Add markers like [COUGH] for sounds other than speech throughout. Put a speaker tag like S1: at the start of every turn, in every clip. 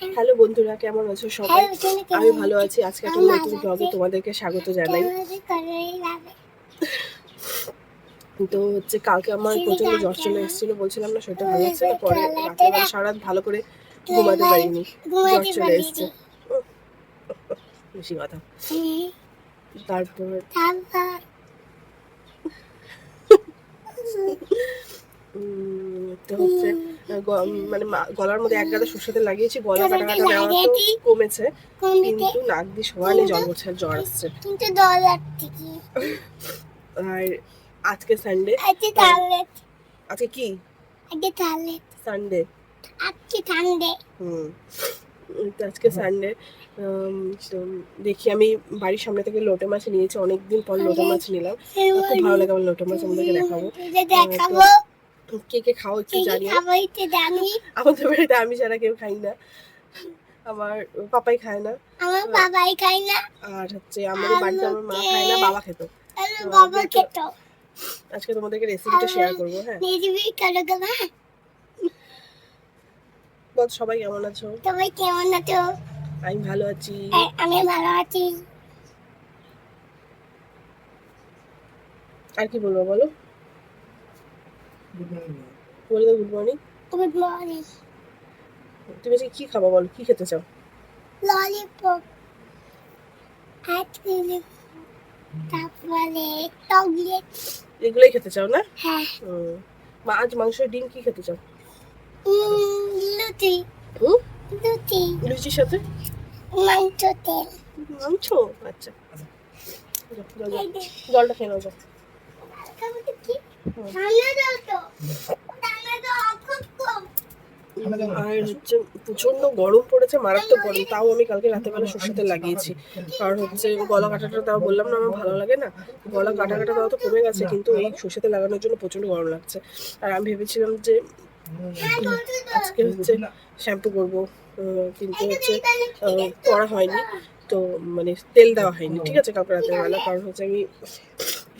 S1: Hello বন্ধুরা কেমন আছো সবাই?
S2: হ্যাঁ, কেমন
S1: আমি ভালো আছি? আজকে একটা নতুন ব্লগে তোমাদেরকে স্বাগত জানাই। [LAUGHS] তো হচ্ছে কালকে আমার প্রচণ্ড জ্বর চলে এসেছিল বলছিলাম না সেটা ভালো
S2: ওই
S1: লাগছে না পরে
S2: toilet
S1: রাতে
S2: এ
S1: বেলা
S2: না-
S1: সারা ভালো করে ঘুমাতে পারিনি। জ্বর চলে এসছে। বেশি কথা। তারপর উম, তো [LAUGHS] হচ্ছে মানে গলার মধ্যে এক গাদা সরষেতে লাগিয়েছি গলা কাটা কাটা দেওয়া তো কমেছে। কিন্তু নাক দিয়ে সমানে জল পড়ছে জ্বর আসছে।
S2: কিন্তু
S1: আর আজকে সানডে
S2: আজকে তাহলে
S1: আজকে কি?
S2: আজকে তাহলে
S1: সানডে
S2: আজকে ঠান্ডে
S1: হুম। তো আজকে সানডে তো দেখি আমি বাড়ির সামনে থেকে লোটে মাছ নিয়েছি অনেকদিন পর লোটে মাছ নিলাম। খুব ভালো লাগে আমার লোটে মাছ আমাদেরকে দেখাবো।
S2: দেখাবো।
S1: কে কে খাও একটু
S2: জানি
S1: আমাদের বাড়িতে আমি ছাড়া কেউ খাই না। আমার পাপাই খায় না।
S2: আমার বাবাই খাই না।
S1: আর হচ্ছে আমাদের বাড়িতে আমার মা খায় না বাবা খেত।
S2: বাবা খেত।
S1: আজকে তোমাদেরকে রেসিপিটা শেয়ার করব হ্যাঁ।
S2: নিজেবি করে গেলা
S1: বল সবাই কেমন আছো?
S2: সবাই কেমন আছো?
S1: আমি ভালো আছি।
S2: আমি ভালো আছি।
S1: আর কি বলব বলো? বলে দাও গুড মর্নিং
S2: গুড মর্নিং
S1: তুমি আজকে কি খাব বলো? কি খেতে চাও?
S2: ললিপপ আইসক্রিম তারপরে চকলেট
S1: এগুলোই খেতে চাও না?
S2: হ্যাঁ।
S1: মাছ মাংস ডিম কি খেতে চাও?
S2: লুচি। লুচি।
S1: লুচির সাথে?
S2: মাংস তেল।
S1: মাংস? আচ্ছা। জলটা খেয়ে নাও যাও। আর হচ্ছে প্রচণ্ড গরম পড়েছে মারাত্মক গরম। তাও আমি কালকে রাতে বেলা সরষেতে লাগিয়েছি। কারণ হচ্ছে গলা কাটাটা তাও বললাম না আমার ভালো লাগে না। গলা কাটা কাটা তাও তো কমে গেছে কিন্তু এই সরষেতে লাগানোর জন্য প্রচণ্ড গরম লাগছে। আর আমি ভেবেছিলাম যে আজকে হচ্ছে শ্যাম্পু করব কিন্তু হচ্ছে করা হয়নি। তো মানে তেল দেওয়া হয়নি। ঠিক আছে কালকে রাতের বেলা কারণ হচ্ছে আমি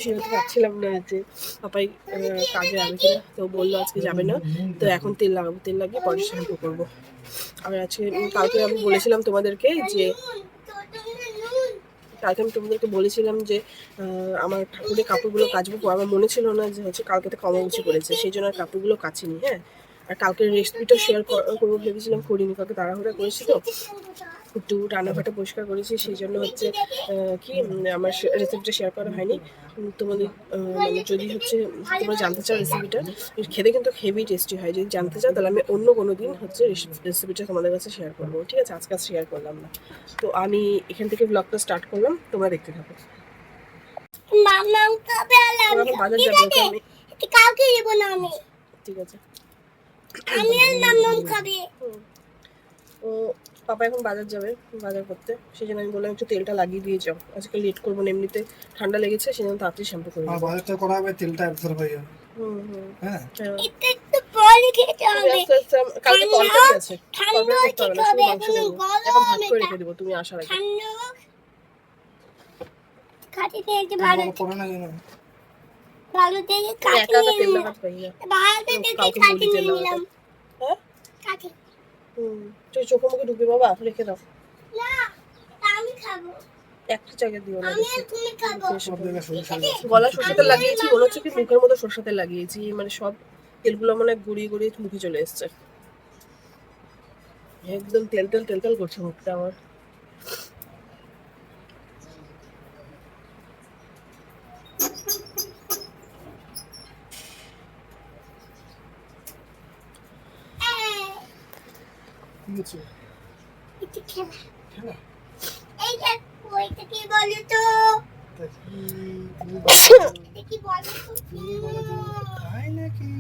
S1: সেরকম পাচ্ছিলাম না যে পাপাই কাজে যাবে কিনা। তো বলল আজকে যাবে না। তো এখন তেল লাগাবো, তেল লাগিয়ে পরে শ্যাম্পু করব। আমি আজকে কালকে আমি বলেছিলাম তোমাদেরকে যে, কালকে আমি তোমাদেরকে বলেছিলাম যে আমার ঠাকুরের কাপড়গুলো কাচবো। আমার মনে ছিল না যে হচ্ছে কালকে তো কমাবুচি করেছে। সেই জন্য আর কাপড়গুলো কাচিনি হ্যাঁ। আর কালকে রেসিপিটা শেয়ার করব ভেবেছিলাম করিনি কালকে তাড়াহুড়া করেছি তো। একটু রান্নাঘাটা পরিষ্কার করেছি সেই জন্য হচ্ছে কি আমার রেসিপিটা শেয়ার করা হয়নি। তোমাদের মানে যদি হচ্ছে তোমরা জানতে চাও রেসিপিটা খেতে কিন্তু হেভি টেস্টি হয়। যদি জানতে চাও তাহলে আমি অন্য কোনো দিন হচ্ছে রেসিপিটা তোমাদের কাছে শেয়ার করব। ঠিক আছে? আজকে শেয়ার করলাম না। তো আমি এখান থেকে ব্লগটা স্টার্ট করলাম তোমরা দেখতে থাকো। বাজার
S2: ঠিক
S1: যাব আমি
S2: এটা কাউকে দেবো না আমি।
S1: ঠিক আছে।
S2: আমি আর মামাম খাবে।
S1: ও পাপা এখন বাজার যাবে বাজার করতে। সেই জন্য আমি বললাম একটু তেলটা লাগিয়ে দিয়ে যাও। আজকে লেট করব না এমনিতে ঠান্ডা লেগেছে সেই জন্য তাড়াতাড়ি শ্যাম্পু করে
S3: আর বাজারটা করা হবে তেলটা হয়ে যাবে। হ্যাঁ।
S1: হ্যাঁ। আস্তে আস্তে আম- কালকে তরকারি আছে? তরকারি করতে হবে না শুধু মাংস এখন ভাত করে রেখে দেবো তুমি আসার আগে।
S2: ঠান্ডা। কাটি থেকে ভালো
S3: করে না কেন
S2: ভালো থেকে
S1: তেল
S2: নিয়ে
S1: লাগাতে পারি না।
S2: ভালো থেকে
S1: তেল
S2: নিয়ে নিলাম।
S1: হ্যাঁ?
S2: কাটি
S1: হুম তুই চোখে মুখে ঢুকবে বাবা রেখে দাও
S2: না আমি খাব।
S1: একটা দিও না গলা সরষেতে লাগিয়েছি মনে হচ্ছে কি মুখের সরষেতে লাগিয়েছি মানে সব তেলগুলো মানে গড়িয়ে গড়িয়ে মুখে চলে এসছে। একদম তেল তেল তেল তেল করছে মুখটা আমার।
S3: কি হচ্ছে
S2: এটা খেলা।
S3: খেলা?
S2: এই দেখ ওইটা কি বলো তো
S3: কি
S2: এটা কি বলো তো
S3: কি তাই নাকি?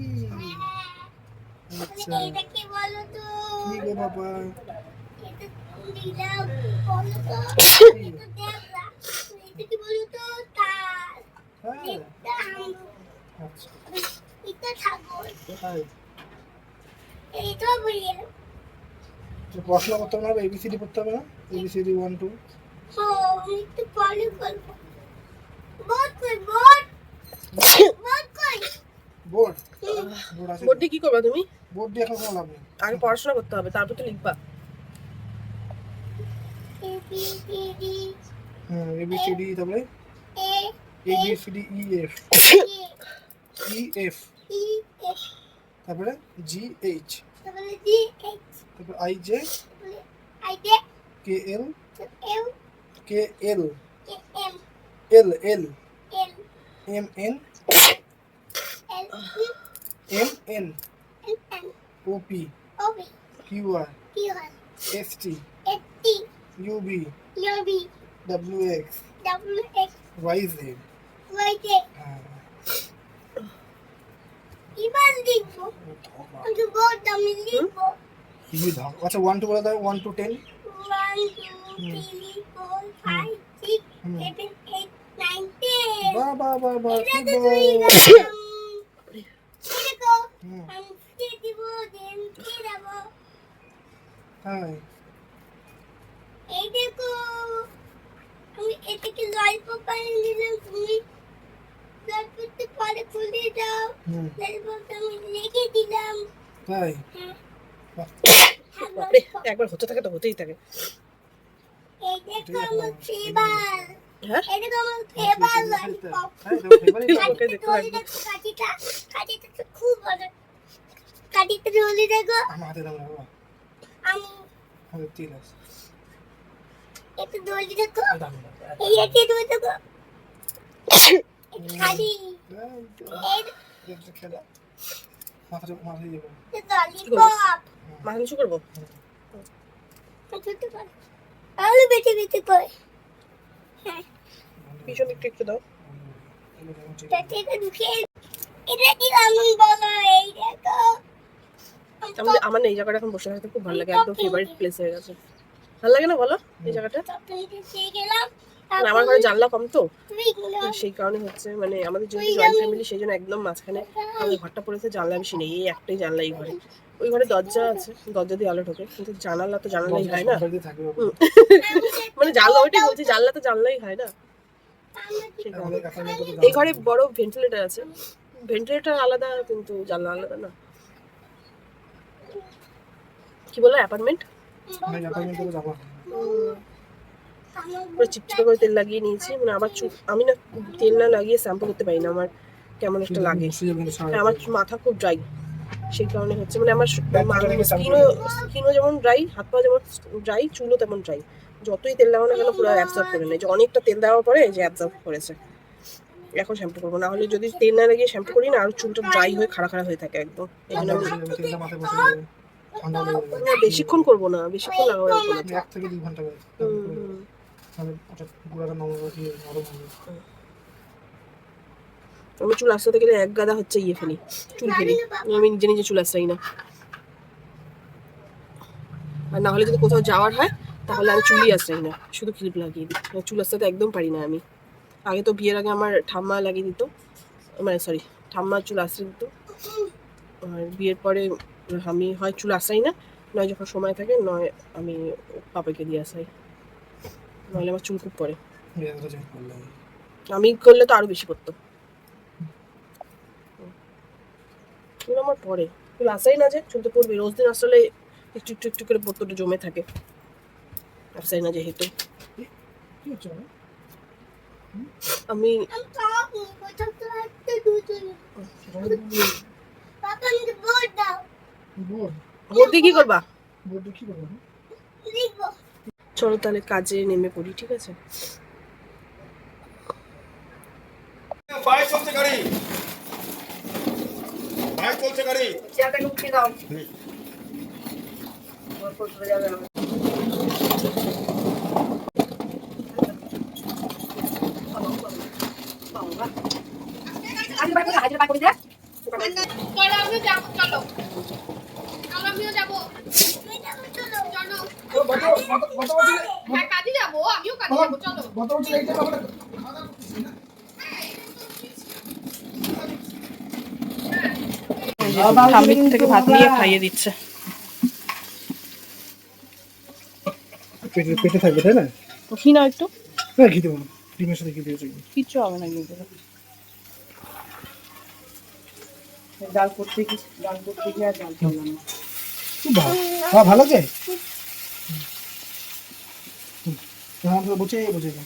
S3: আচ্ছা।
S2: এটা কি বলো তো
S3: কি গো বাবা?
S2: এটা দিলাম বলো তো এটা দেবলা এটা কি বলো তো তার এটা আম
S3: আচ্ছা।
S2: এটা ছাগল
S3: তাই
S2: বলি
S3: তো পড়াশোনা করতে হবে না এবিসিডি পড়তে হবে না? ABCD one two board board?
S1: Board দিয়ে কি করবা তুমি?
S3: বোর্ড দিয়ে এখন কোনো লাভ নেই
S1: আগে পড়াশোনা করতে হবে তারপর তো লিখবা।
S2: B C D
S3: hmm A B C D তারপরে?
S2: A
S3: A B C D E F E F
S2: E F
S3: তারপরে? জি এইচ
S2: তারপরে জি এইচ
S3: তারপরে আই জে
S2: তারপরে I J
S3: K L K L L L
S2: L
S3: M N
S2: L
S3: M N O P Q R S T
S2: S T
S3: U V
S2: U V
S3: W X
S2: W X
S3: Y Z
S2: Y Z
S3: হ্যাঁ।
S2: এবার লিখব। আমি আমি লিখব।
S3: Easy দাও আচ্ছা one two বলে? দাও ওয়ান টু টেন
S2: দিব দেন কে দেব
S3: হ্যাঁ।
S2: এই দেখো আমি এটাকে ললিপপ বানিয়ে দিলাম তুমি ললিপপটা পরে খুলে দাও ললিপপটা আমি রেখে দিলাম।
S3: তাই?
S1: একবার হতে থাকে তো হতেই থাকে।
S2: খালি। ললিপপ
S1: মাথা নিচু করব?
S2: আলু বেটে বেটে করে হ্যাঁ।
S1: পিছন একটু একটু দাও।
S2: এটা কি আমি বলো এই দেখো।
S1: আমাদের আমার এই জায়গাটা এখন বসে থাকতে খুব ভালো লাগে। একদম ফেভারিট প্লেস হয়ে গেছে। ভালো লাগে না বলো এই জায়গাটা?
S2: গেলাম।
S1: আমার ঘরে জানলা কম তো সেই কারণে হচ্ছে মানে আমাদের যেহেতু জয়েন্ট ফ্যামিলি সেই জন্য একদম মাঝখানে আমাদের ঘরটা পড়েছে জানলা বেশি নেই এই একটাই জানলা এই ঘরে। ওই ঘরে দরজা আছে দরজা দিয়ে আলো ঢোকে কিন্তু জানালা তো জানালাই হয় না। [LAUGHS] মানে জানলা ওইটাই বলছি জানলা তো জানলাই হয় না। এই ঘরে বড় ভেন্টিলেটর আছে। ভেন্টিলেটর আলাদা কিন্তু জানলা আলাদা না। কি বলল অ্যাপার্টমেন্ট
S3: মানে অ্যাপার্টমেন্ট করে যাব
S1: পুরো চিপচিপে করে তেল লাগিয়ে নিয়েছি। মানে আবার চুল আমি না তেল না লাগিয়ে শ্যাম্পু করতে পারি না আমার কেমন একটা লাগে। আমার মাথা খুব ড্রাই সেই কারণে হচ্ছে মানে আমার স্কিনও স্কিনও যেমন ড্রাই হাত পা যেমন ড্রাই চুলও তেমন ড্রাই যতই তেল লাগানো কেন পুরো অ্যাবজর্ব করে নেয়। যে অনেকটা তেল দেওয়ার পরে যে অ্যাবজর্ব করেছে। এখন শ্যাম্পু করব। না হলে যদি তেল না লাগিয়ে শ্যাম্পু করি না আর চুলটা ড্রাই হয়ে খাড়া খাড়া হয়ে থাকে একদম। বেশিক্ষণ করব না বেশিক্ষণ লাগাবো না।
S3: তাহলে
S1: আমি চুল আঁচড়াতে গেলে এক গাদা হচ্ছে ইয়ে ফেলি, চুল ফেলি। আমি নিজে নিজে চুল আঁচড়াই না। আর না হলে যদি কোথাও যাওয়ার হয়, তাহলে আমি চুলই আঁচড়াই না। শুধু ক্লিপ লাগিয়ে দিই। চুল আঁচড়াতে একদম পারি না আমি। আগে তো বিয়ের আগে আমার ঠাম্মা লাগিয়ে দিত। মানে সরি ঠাম্মা চুল আঁচড়ে দিত। আর বিয়ের পরে আমি হয় চুল আঁচড়াই না, নয় যখন সময় থাকে, নয় আমি পাপাকে দিয়ে আসাই নাহলে আমার চুল খুব পড়ে আমি করলে তো আরও বেশি করতো। চুল আমার পরে। চুল আসাই না যে চুল তো পড়বে রোজ দিন আসলে একটু একটু একটু করে পড়তোটা জমে থাকে। আসাই না যেহেতু।
S3: কি?
S1: আমি
S2: বোর্ড
S1: কি করবা?
S3: বোর্ডে কি করব?
S1: চলো তাহলে কাজে নেমে পড়ি ঠিক আছে?
S4: চলছে গাড়ি। চলছে গাড়ি।
S1: উঠিয়ে দাও।
S5: চলো। আমিও যাব চলো চলো আমিও যাব
S2: তুই যাব চলো
S5: চলো
S3: গত গত গত বছর
S5: হ্যাঁ
S1: থেকে ভাত নিয়ে খাইয়ে দিচ্ছে
S3: পেটে থাকবে তাই না
S1: ঘি নাও একটু
S3: না ঘি না ডিমের সাথে ঘি দিয়েছি
S1: কিচ্ছু হবে না কিন্তু ডাল করতে কি ডাল করতে গিয়ে আর ডাল না
S3: ভালো হ্যাঁ ভালো না তো বসে বসে না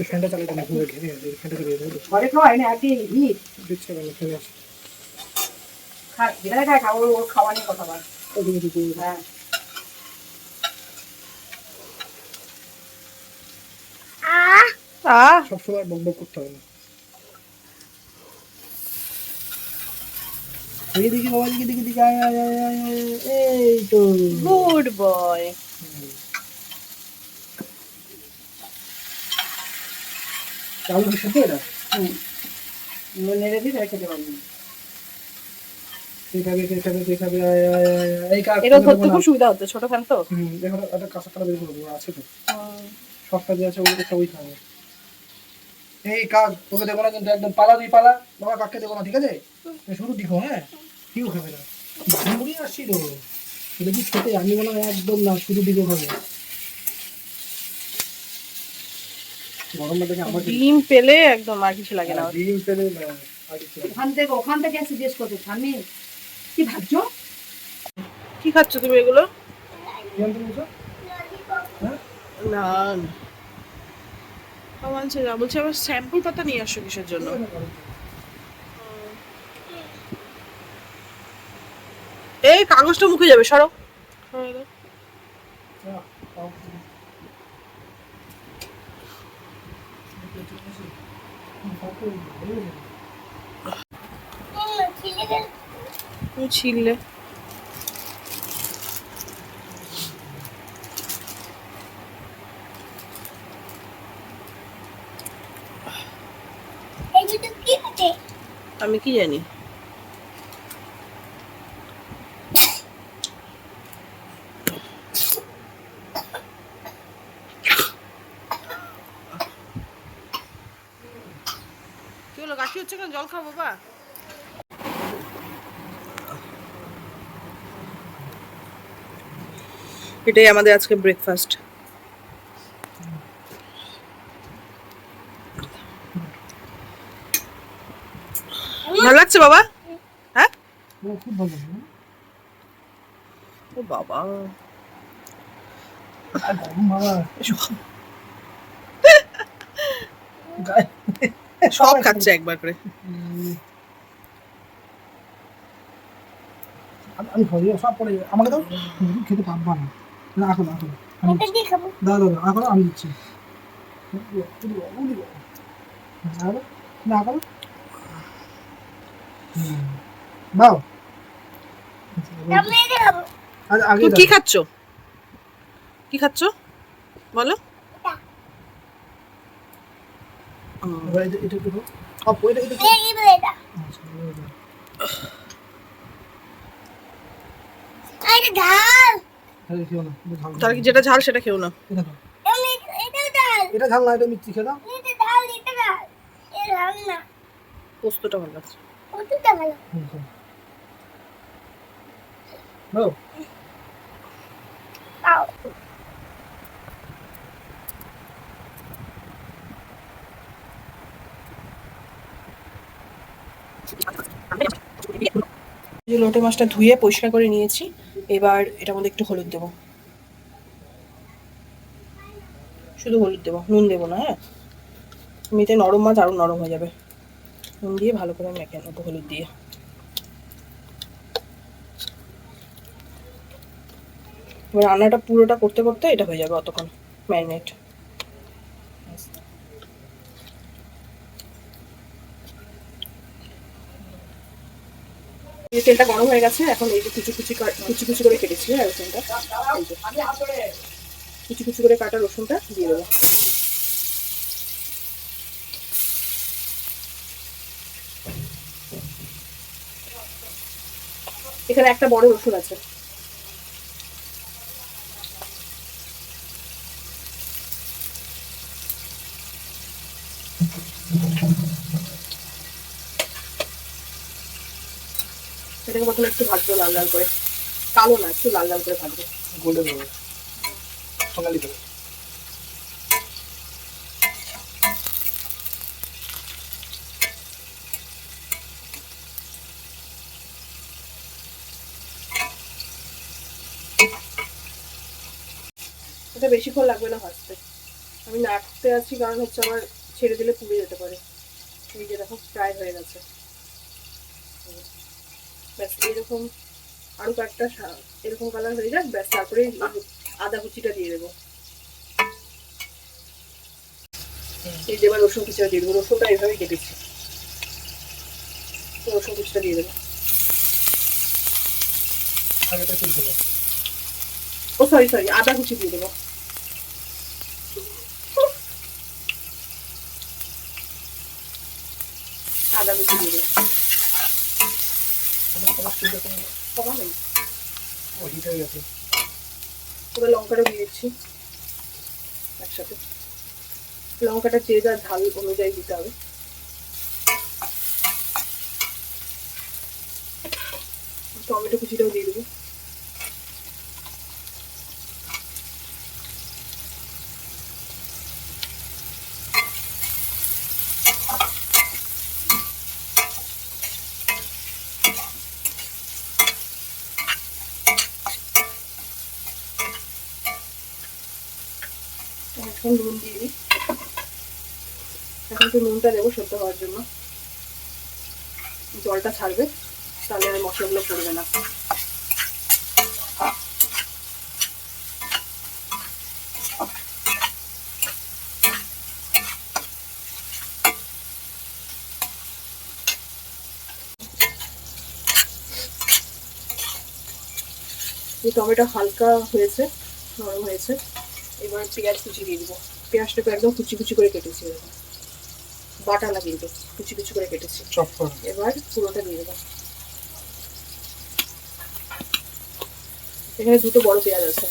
S3: ফ্যানটা চালাতে না পুরো ঘেরে ফ্যানটা চালিয়ে দেবো
S6: ঘরে খাওয়াই না একই হিট
S3: দিচ্ছে কেন ফেলে আসে
S6: খা যেটা খায় খাওয়া ওর খাওয়া নিয়ে কথা বল।
S3: ওদিকে দিকে
S6: হ্যাঁ।
S2: আহ!
S1: আহ!
S3: সবসময় বক বক করতে হবে না। এইদিকে বাবা দিকে দিকে দিকে আয় আয় আয় আয় আয়, এই তো।
S1: গুড বয়
S3: কি সত্যি এটা
S6: নুন নেড়ে দিই খেতে
S1: এটা ধরতে খুব সুবিধা হচ্ছে ছোট ফ্যান তো।
S3: হুম দেখো একটা কাঁচা কাটা বের করব আছে তো। সবটা যে আছে একটা ওই খাবে। এই কাক তোকে দেবো না কিন্তু একদম পালা দুই পালা। বাবা কাককে দেবো না ঠিক আছে? শুরু দিকো হ্যাঁ? কেউ খাবে না। ঘুরিয়ে আসছি তো এটা কি খেতে? আমি মনে হয় একদম না শুরু দিকেও খাবে গরম লাগে আমার
S1: ডিম পেলে একদম আর কিছু লাগে না।
S3: ডিম পেলে না, আর কিছু না।
S6: ওখান থেকে ওখান থেকে জিজ্ঞেস স্বামী। কি ভাবছ?
S1: কি খাচ্ছ তুমি এগুলো?
S3: হ্যাঁ?
S1: না। বলছে না বলছে আবার স্যাম্পল পাতা নিয়ে আসো কিসের জন্য? এই কাগজটা মুখে যাবে সরো সরো দাও।
S3: হ্যাঁ, খাও।
S2: উম, ছিলে।
S1: আমি কি জানি? হচ্ছে কেন? জল খাও বাবা এটাই আমাদের আজকে ব্রেকফাস্ট ভালো লাগছে বাবা? হ্যাঁ?
S3: ও, খুব
S1: বাবা।
S3: বাবা
S1: সব খাচ্ছে একবার করে।
S3: আমি সব পড়ে। আমাকে দাও খেতে পারবা না। না এখন এখন দাও দাও এখন আমি দিচ্ছি। না এখন।
S1: কি খাচ্ছ? কি খাচ্ছ? বলো হুম,
S3: এবার এটা একটু অপ, এটা এটা
S1: যেটা ঝাল সেটা খেও না?
S3: এটা ঝাল না মিষ্টি খেয়ে দাও
S1: পোস্তটা ভালো লাগছে
S2: ভালো
S3: হুম, খাও। দাও
S2: খাও
S1: যে লোটে মাছটা ধুয়ে পরিষ্কার করে নিয়েছি। এবার এটার মধ্যে একটু হলুদ দেবো। শুধু হলুদ দেবো, নুন দেবো না হ্যাঁ? এমনিতে নরম মাছ আরও নরম হয়ে যাবে। নুন দিয়ে ভালো করে মেখে নেব হলুদ দিয়ে। এবার রান্নাটা পুরোটা করতে করতে এটা হয়ে যাবে অতক্ষণ ম্যারিনেট। এই তেলটা গরম হয়ে গেছে, এখন এই যে কুচি কুচি কুচি কুচি করে কেটেছি হ্যাঁ রসুনটা। কুচি কুচি করে কাটা রসুনটা দিয়ে দেবো। এখানে একটা বড় রসুন আছে। এটাকে প্রথমে একটু ভাজবো লাল লাল করে। কালো না একটু লাল লাল করে ভাজবো।
S3: গোল্ডেন হবে সোনালি করে
S1: এটা বেশিক্ষণ লাগবে না ভাজতে। আমি নাড়তে আছি কারণ হচ্ছে আমার ছেড়ে দিলে পুড়ে যেতে পারে। এই যে দেখো প্রায় হয়ে গেছে। ব্যাস এরকম আরও কয়েকটা এরকম কালার হয়ে যাক ব্যাস তারপরে আদা কুচিটা দিয়ে দেবো। এই যে এবার রসুন কুচিটা দিয়ে দেবো রসুনটা এইভাবেই কেটেছি। রসুন কুচিটা দিয়ে দেবো। ও সরি সরি আদা কুচি দিয়ে দেবো। আদা কুচি দিয়ে দেবো
S3: তোমার তোমার স্টিলটা তুমি
S1: কমা নেই
S3: ও হিট হয়ে গেছে
S1: লঙ্কাটা দিয়ে দিচ্ছি একসাথে। লঙ্কাটা যে যার ঝাল অনুযায়ী দিতে হবে টমেটো কুচিটাও দিয়ে দেবো এখন নুন দিয়ে দিই এখন একটু নুনটা দেবো সেদ্ধ হওয়ার জন্য। জলটা ছাড়বে, তাহলে আর মশলাগুলো পড়বে না। এই টমেটো হালকা হয়েছে, নরম হয়েছে। এবার পেঁয়াজ কুচি দিয়ে দিব। পেঁয়াজটাকে একদম কুচি কুচি করে কেটেছি। এরকম বাটা না কিন্তু কিছু কিছু করে কেটেছি। এবার পুরোটা দিয়ে দেবো। এখানে দুটো বড় পেঁয়াজ আছে।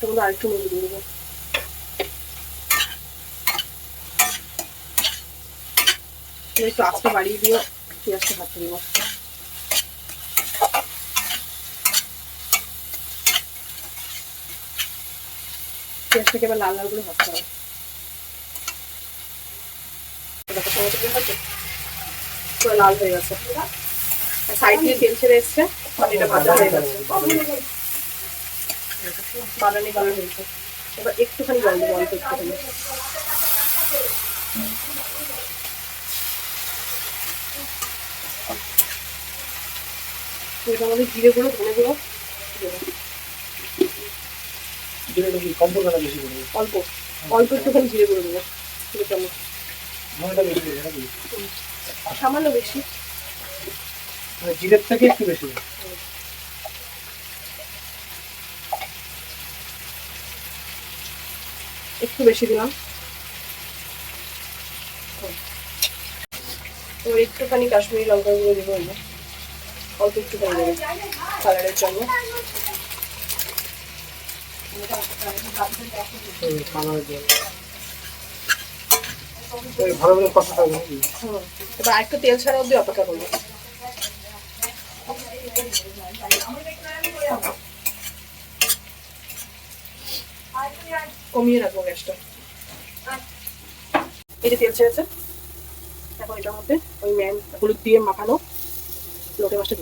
S1: তখন আরেকটু নুন দিয়ে দেবো। এবার একটু আস্তে বাড়িয়ে দিয়ে পেঁয়াজটা ভাজতে দেবো পেঁয়াজটাকে এবার লাল লাল করে ভাজতে হবে। পুরো লাল হয়ে গেছে। সাইড দিয়ে তেল ছেড়ে এটা ভাজা হয়ে গেছে। বাদামি কালার হয়েছে। এবার একটুখানি জল দেবো একটুখানি। এটার মধ্যে জিরে গুঁড়ো ধনে গুঁড়ো। দেবো।
S3: যেটা কি? কম পড়বে না বেশি পড়বে
S1: অল্প। অল্প একটুখানি জিরে গুঁড়ো দেবো। দু চামচ।
S3: ধনেটা বেশি পড়বে নাকি?
S1: সামান্য বেশি।
S3: মানে জিরের থেকে একটু বেশি
S1: একটু বেশি দিলাম। এবার একটুখানি কাশ্মীরি লঙ্কা গুঁড়ো দেবো যে। অল্প দেবো কালারের জন্য। আরেকটু তেল ছাড়া অপেক্ষা করব। কমিয়ে গ্যাসটা। তেল ছেড়েছে মধ্যে ওই ম্যান হলুদ দিয়ে মাখানো একটু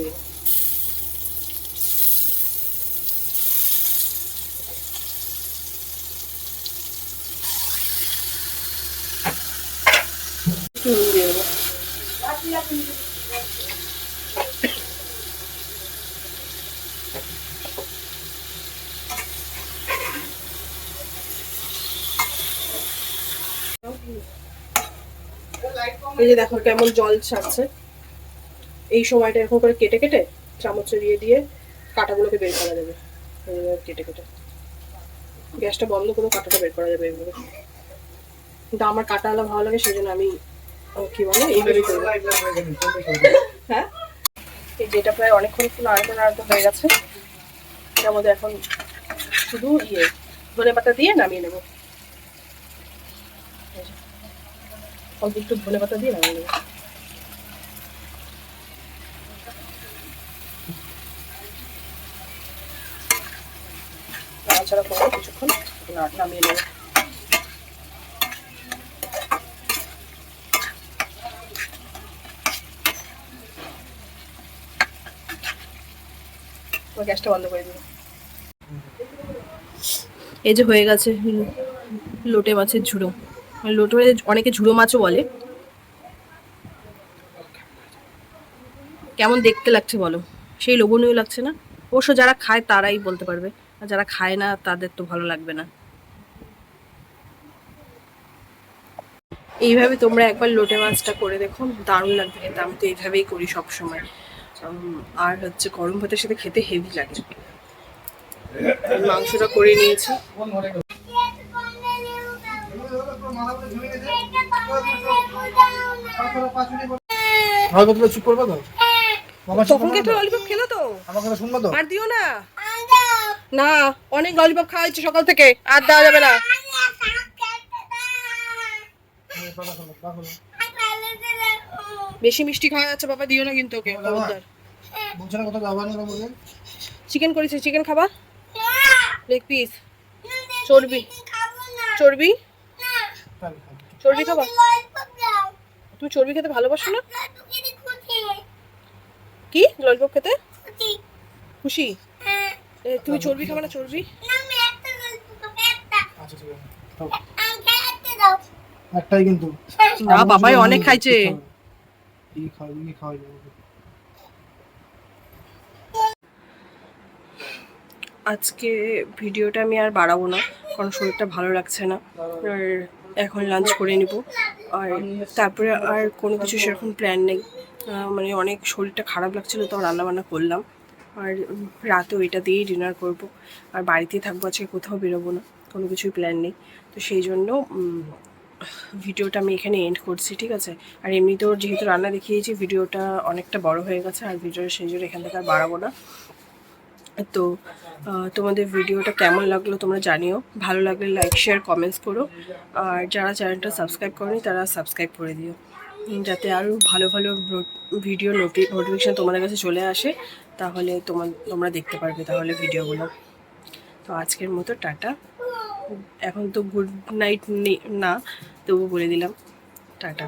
S1: নুন দিয়ে দেবো। এই যে দেখো কেমন জল ছাড়ছে। এই সময়টা এরকম করে কেটে কেটে চামচে দিয়ে দিয়ে কাঁটাগুলোকে বের করা যাবে। কেটে কেটে। গ্যাসটা বন্ধ করে কাঁটাটা বের করা যাবে এইভাবে কিন্তু আমার কাঁটাওয়ালা ভালো লাগে সেই জন্য আমি কি বলে? এইভাবেই করব। হ্যাঁ? এই যেটা প্রায় অনেকক্ষণ নাড়াতে নাড়াতে হয়ে গেছে। এটার মধ্যে এখন শুধু ইয়ে ধনে পাতা দিয়ে নামিয়ে নেব। অল্প একটু ধনে পাতা দিয়ে নামিয়ে নেব। নাড়াচাড়া করে কিছুক্ষণ নামিয়ে নেব। এই যে হয়ে গেছে লোটে মাছের ঝুড়ো। মানে লোটে মানে অনেকে ঝুড়ো মাছও বলে। কেমন দেখতে লাগছে বলো? সেই লোভনীয় লাগছে না? অবশ্য যারা খায় তারাই বলতে পারবে। আর যারা খায় না তাদের তো ভালো লাগবে না। এইভাবে তোমরা একবার লোটে মাছটা করে দেখো দারুণ লাগবে খেতে। আমি তো এইভাবেই করি সবসময়। আর হচ্ছে গরম ভাতের সাথে খেতে হেভি লাগে। মাংসটা করে নিয়েছি। তখন
S3: করবে
S1: একটা
S3: তো?
S1: খেলো তো।
S3: আমার কথা শুনব তো?
S1: আর দিও না। না অনেক ললিপপ খাওয়াইছে সকাল থেকে আর দেওয়া যাবে না। বেশি মিষ্টি খাওয়া যাচ্ছে বাবা দিও না কিন্তু ওকে খবরদার। চিকেন করেছি চিকেন খাবা? লেগ পিস চর্বি? চর্বি? চর্বি খাবা? তুমি চর্বি খেতে ভালোবাসো না? কি? ললিপপ খেতে? খুশি? তুমি চর্বি খাবে না চর্বি?
S3: আচ্ছা। একটাই কিন্তু।
S1: না বাবাই অনেক খাইছে।
S3: কি খাওয়াই কি খাওয়াই যাবে
S1: আজকে ভিডিওটা আমি আর বাড়াবো না কারণ শরীরটা ভালো লাগছে না। আর এখন লাঞ্চ করে নিব। আর তারপরে আর কোনো কিছু সেরকম প্ল্যান নেই। মানে অনেক শরীরটা খারাপ লাগছিল তো রান্নাবান্না করলাম। আর রাতেও এটা দিয়েই ডিনার করব। আর বাড়িতেই থাকব, আজকে কোথাও বেরোবো না, কোনো কিছুই প্ল্যান নেই। তো সেই জন্য ভিডিওটা আমি এখানে এন্ড করছি, ঠিক আছে? আর এমনিতেও যেহেতু রান্না দেখিয়েছি, ভিডিওটা অনেকটা বড় হয়ে গেছে, আর ভিডিওটা সেই জন্য এখান থেকে আর বাড়াবো না। তো তোমাদের ভিডিওটা কেমন লাগল তোমরা জানিও। ভালো লাগলে লাইক শেয়ার কমেন্টস করো। আর যারা চ্যানেলটা সাবস্ক্রাইব করেনি, তারা সাবস্ক্রাইব করে দিও। যাতে আরও ভালো ভালো ভিডিও নোটি নোটিফিকেশান তোমাদের কাছে চলে আসে, তাহলে তোমার তোমরা দেখতে পারবে তাহলে ভিডিওগুলো তো আজকের মতো টাটা। এখন তো গুড নাইট না, তবু বলে দিলাম, টাটা।